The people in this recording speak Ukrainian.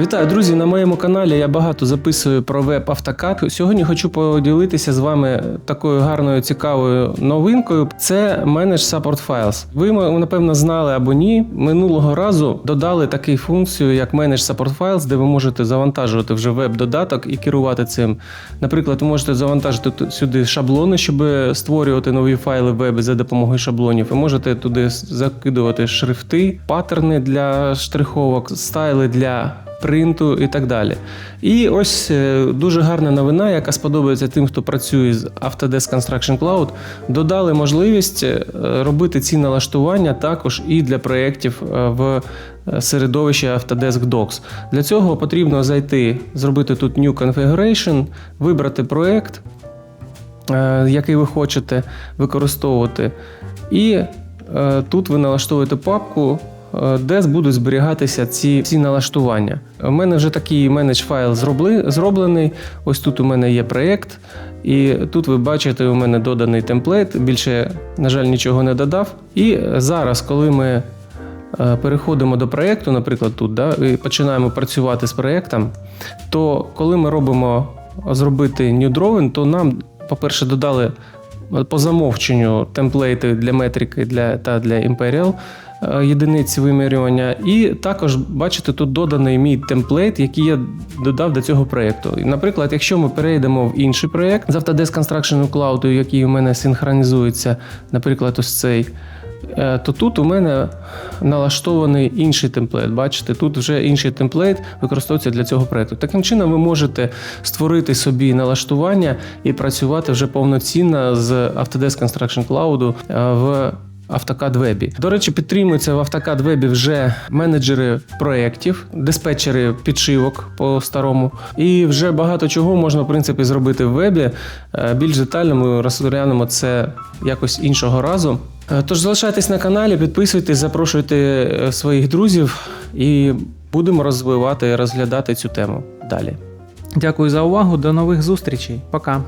Вітаю, друзі! На моєму каналі я багато записую про веб автокад. Сьогодні хочу поділитися з вами такою гарною цікавою новинкою. Це Manage Support Files. Ви напевно знали або ні. Минулого разу додали таку функцію, як Manage Support Files, де ви можете завантажувати вже веб-додаток і керувати цим. Наприклад, ви можете завантажити сюди шаблони, щоб створювати нові файли в вебі за допомогою шаблонів. Ви можете туди закидувати шрифти, паттерни для штриховок, стайли для принту і так далі. І ось е, дуже гарна новина, яка сподобається тим, хто працює з Autodesk Construction Cloud. Додали можливість е, робити ці налаштування також і для проєктів е, в середовищі Autodesk Docs. Для цього потрібно зайти, зробити тут New Configuration, вибрати проєкт, який ви хочете використовувати. І тут ви налаштовуєте папку, де будуть зберігатися ці всі налаштування. У мене вже такий менедж файл зроблений. Ось тут у мене є проєкт, і тут ви бачите, у мене доданий темплейт. Більше, на жаль, нічого не додав. І зараз, коли ми е, переходимо до проєкту, наприклад, тут, да, і починаємо працювати з проєктом, то коли ми робимо зробити New Drawing, то нам, по-перше, додали по замовченню темплейти для метрики для, та для Imperial е, єдиниці вимірювання. І також, бачите, тут доданий мій темплейт, який я додав до цього проєкту. Наприклад, якщо ми перейдемо в інший проєкт з Autodesk Construction Cloud, який у мене синхронізується, наприклад, ось цей. е, То тут у мене налаштований інший темплейт. Бачите, тут вже інший темплейт використовується для цього проєкту. Таким чином, ви можете створити собі налаштування і працювати вже повноцінно з Autodesk Construction Cloud е, в AutoCAD Web. До речі, підтримуються в AutoCAD Web вже менеджери проєктів, диспетчери підшивок по старому. І вже багато чого можна, в принципі, зробити в вебі. Е, Більш детально ми розглянемо це якось іншого разу. Е, Тож залишайтесь на каналі, підписуйтесь, запрошуйте е, своїх друзів і будемо розвивати і розглядати цю тему далі. Дякую за увагу. До нових зустрічей. Пока.